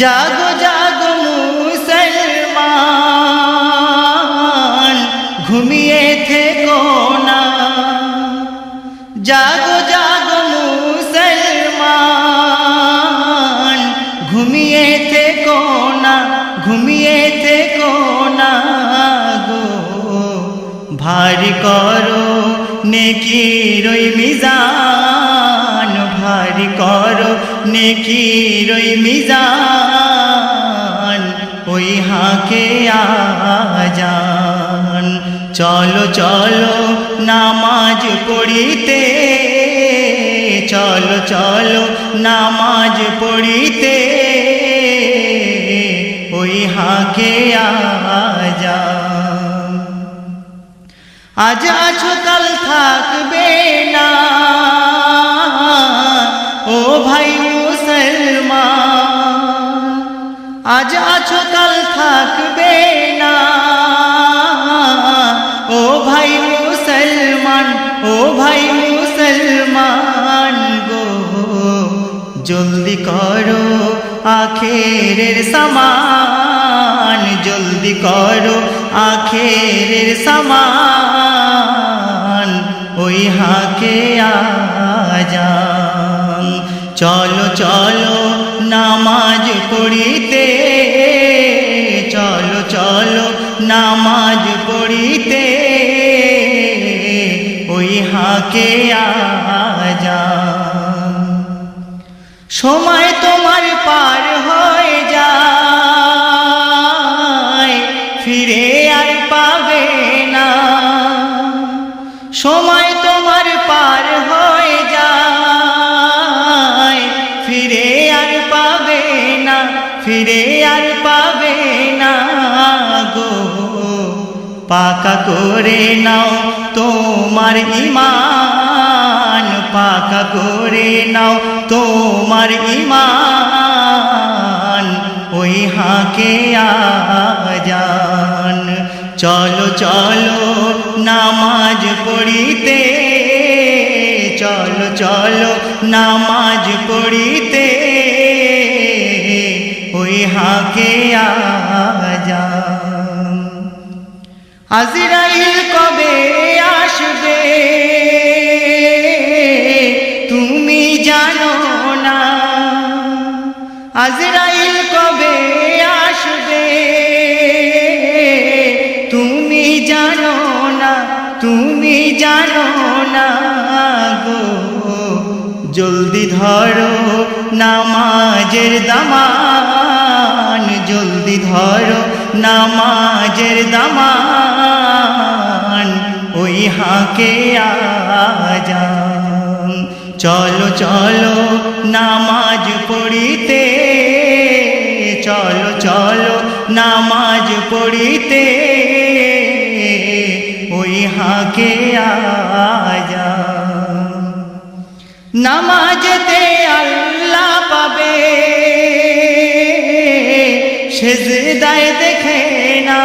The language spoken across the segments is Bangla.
জাগো জাগো মুসলমান, ঘুমিয়ে থেকো না। জাগো জাগো মুসলমান, ঘুমিয়ে থেকো না, ঘুমিয়ে থেকো না গো। ভারী করো নেকিরই মিজান, ভারী করো নেকিরই মিজান? ওই হাকে আজান। চলো চলো, নামাজ পড়িতে। চলো চলো, নামাজ পড়িতে। ওই হাকে আজান। আজ আছো কাল থাকবে না। আজ আছো, কাল থাকবে না। ও ভাই মুসলমান, ও ভাই মুসলমান গো, জলদি করো আখেরের সামান, জলদি করো আখেরের সামান, ওই হাকে আজান। চলো চলো, নামাজ পড়িতে হাকে আজান সময় তোমার পার হয়ে যায়, ফিরে আর পাবে না। সময় তোমার পার হয়ে যায়, ফিরে আর পাবে না, ফিরে আর পাবে পাকা করে নাও, তোমার ইমান পাকা করে নাও, তোমার ইমান ওই হাকে আজান। চলো চলো, নামাজ পড়িতে, চলো চলো, নামাজ পড়িতে, ওই হাকে আজান। আজরাইল কবে আসবে? তুমি জানো না। আজরাইল কবে আসবে? তুমি জানো না, তুমি জানো না গো। জলদি ধরো নামাজের দামান, জলদি ধরো নামাজের দামান। ওই হাকে আজান। চলো চলো, নামাজ পড়িতে, চলো চলো, নামাজ পড়িতে, ওই হাকে আজান। নামাজেতে আল্লাহ পাবে, সেজদায় দেখে না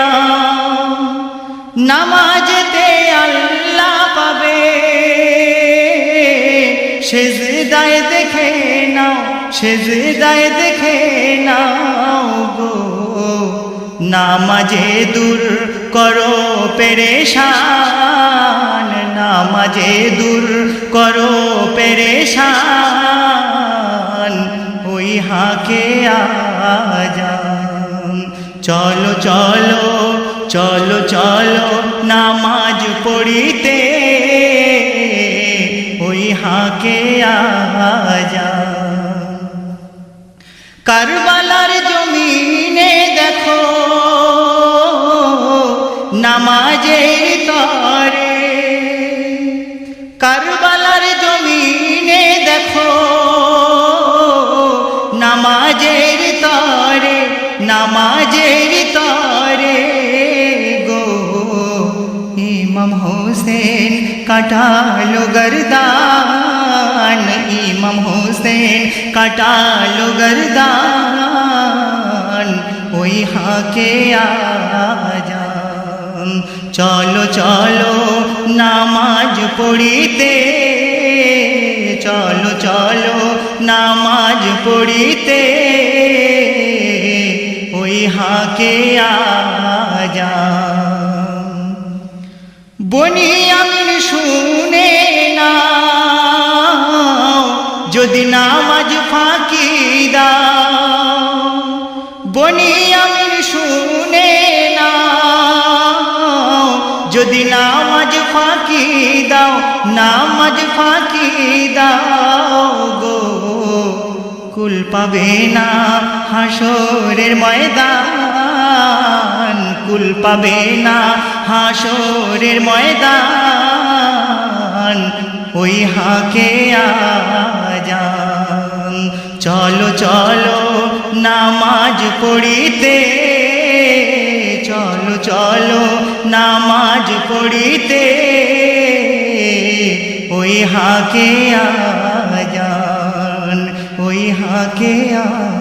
নাও সেজদায় দেখে নাও গো। নামাজে দূর করো পেরেশান, নামাজে দূর করো পেরেশান। ওই হাকে আজান। চলো চলো চলো চলো নামাজ পড়িতে। ওই হাকে আজান। নামাজের তরে। কারবালার জমিনে দেখো, নামাজের তরে নামাজের তরে। গো ইমাম হোসেন কাটালো গরদান, ইমাম হোসেন কাটালো গরদান। ওই হাকে আজান চলো চলো নামাজ পড়িতে, চলো চলো নামাজ পড়িতে, ওই হাকে আজান। বনি আমিন শুনে না যদি নামাজ ফাঁকি দাও। বনি আমিন যদি নামাজ ফাঁকি দাও, নামাজ ফাঁকি দাও গো। কুল পাবে না হাসরের ময়দান, কুল পাবে না হাসরের ময়দান। ওই হাকে আজান। চলো চলো, নামাজ পড়িতে চলো নামাজ পড়িতে ওই হাকে আজান ওই হাকে আজান।